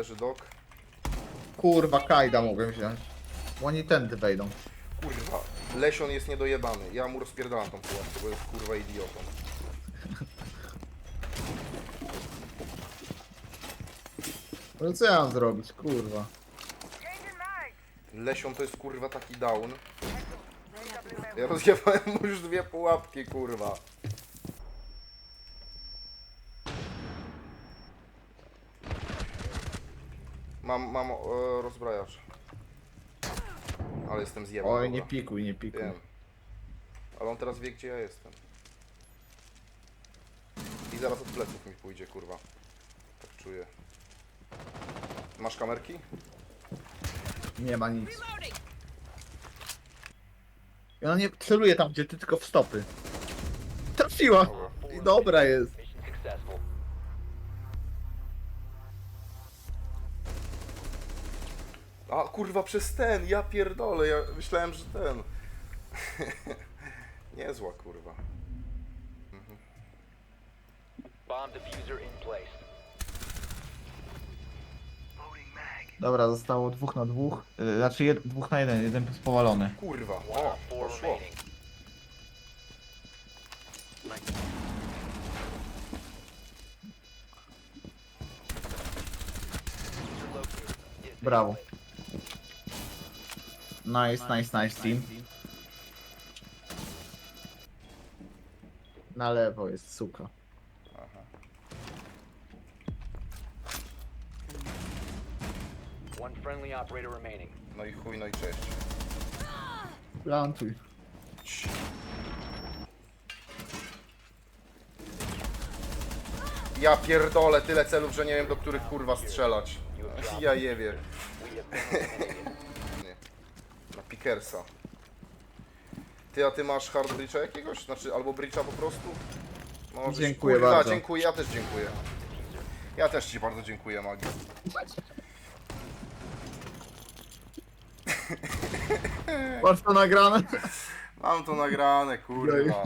Leży dok. Kurwa, Kajda mogłem wziąć. Bo Oni tędy wejdą. Kurwa, Lesion jest niedojebany. Ja mu rozpierdalam tą pułapkę, bo jest kurwa idiotą. No co ja mam zrobić, kurwa? Lesion to jest kurwa taki down. Ja rozjebałem mu już dwie pułapki, kurwa. Mam, mam e, rozbrajacz. Ale jestem zjebany. Oj, nie dobra. pikuj, nie pikuj. Wiem. Ale on teraz wie, gdzie ja jestem. I zaraz od pleców mi pójdzie, kurwa. Tak czuję. Masz kamerki? Nie ma nic. I ona nie celuje tam, gdzie ty, tylko w stopy. Trafiła! I dobra jest. A kurwa przez ten, ja pierdolę, ja myślałem, że ten. Niezła kurwa. Bomb diffuser in place. Dobra, zostało dwóch na dwóch. Yy, Znaczy jed, dwóch na jeden, jeden jest powalony. Kurwa, One o, op four poszło. remaining. Located. Brawo. Nice, nice, nice team. Na lewo jest suka. Aha. One friendly operator remaining. No i chuj, no i cześć. Plantuj. Ja pierdolę tyle celów, że nie wiem do których kurwa strzelać. Ja je wiem. We have been eliminated. Pickersa. Ty, a ty masz hard breacha jakiegoś? Znaczy, albo breacha po prostu? No, Dziękuję kurwa, bardzo. dziękuję, ja też dziękuję. Ja też ci bardzo dziękuję, Magi. Masz to nagrane? Mam to nagrane, kurwa.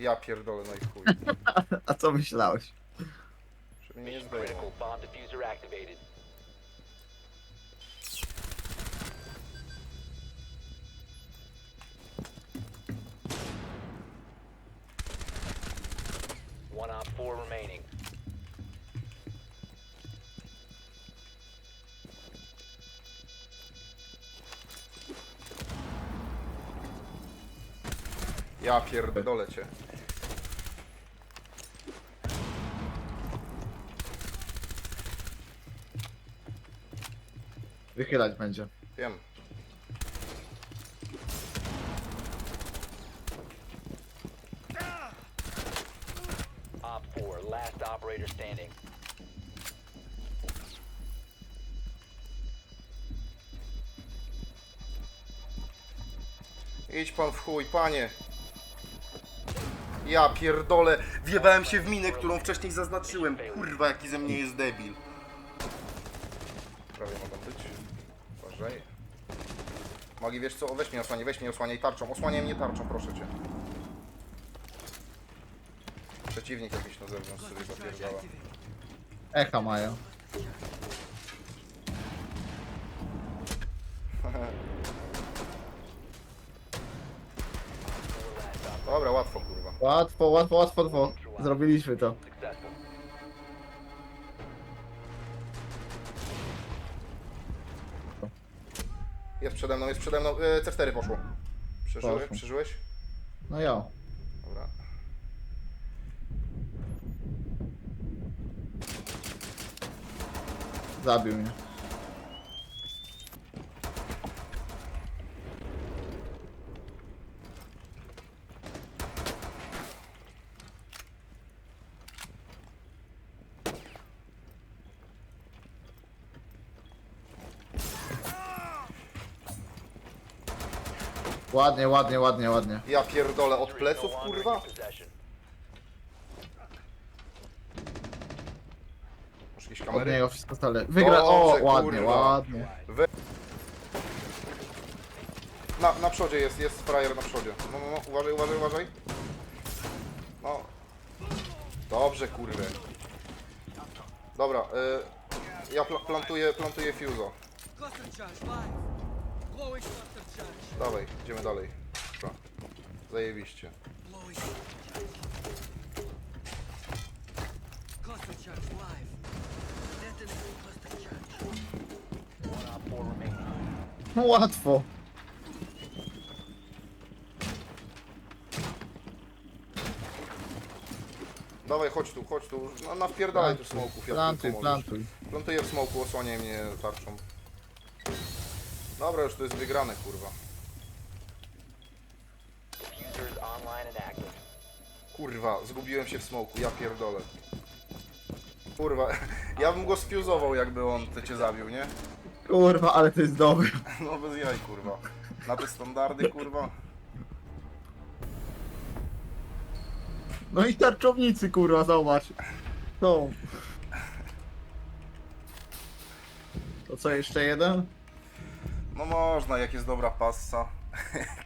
Ja pierdolę, no i chuj. A co myślałeś? Żeby mnie nie Mission zdejmą. critical. Bomb diffuser activated. One op four remaining. Ja pierdolę cię. Wychylać będzie. Wiem. Op four, last operator standing. Idź pan w chuj, panie. Ja pierdolę, wjebałem się w minę, którą wcześniej zaznaczyłem. Kurwa, jaki ze mnie jest debil. Prawie mogą być. Uważaj. Magi, wiesz co? Weź mnie osłaniaj, weź mnie osłaniaj tarczą. Osłaniaj mnie tarczą, proszę cię. Przeciwnik jakiś na zewnątrz sobie zapierdala. Echa mają. Dobra, łatwo kurwa. Łatwo, łatwo, łatwo, łatwo. Zrobiliśmy to. Jest przede mną, jest przede mną. E, C4 poszło. Przeżyłeś? Poszło. Przeżyłeś? No ja. Dobra. Zabił mnie. Ładnie, ładnie, ładnie, ładnie. Ja pierdolę od pleców, kurwa. Masz jakieś Od kamery? niego wszystko stale. Wygra. O, Dobrze, ładnie, kurwa. ładnie. We... Na, na przodzie jest, jest frajer na przodzie. No, no, no, uważaj, uważaj, uważaj. No. Dobrze, kurwę. Dobra, y, ja pla plantuję, plantuję fuse'a. Cluster charge live. Dawaj, idziemy dalej. Dobra. Zajebiście. Glowing cluster charge live. Detonating cluster charge. One op 4 remaining. No łatwo. Dawaj, chodź tu, chodź tu. No, nawpierdalaj tu smoków, Plantuj, plantuj. Plantuję w smoku, osłaniaj mnie tarczą. Dobra, już to jest wygrane, kurwa. Diffuser is online and active. Kurwa, zgubiłem się w smoku, ja pierdolę. Kurwa, ja bym go sfuzował, jakby on te cię zabił, nie? Kurwa, ale to jest dobre. No bez jaj, kurwa. Na te standardy, kurwa. No i tarczownicy, kurwa, zobacz. Są. To co, jeszcze jeden? No można, jak jest dobra passa.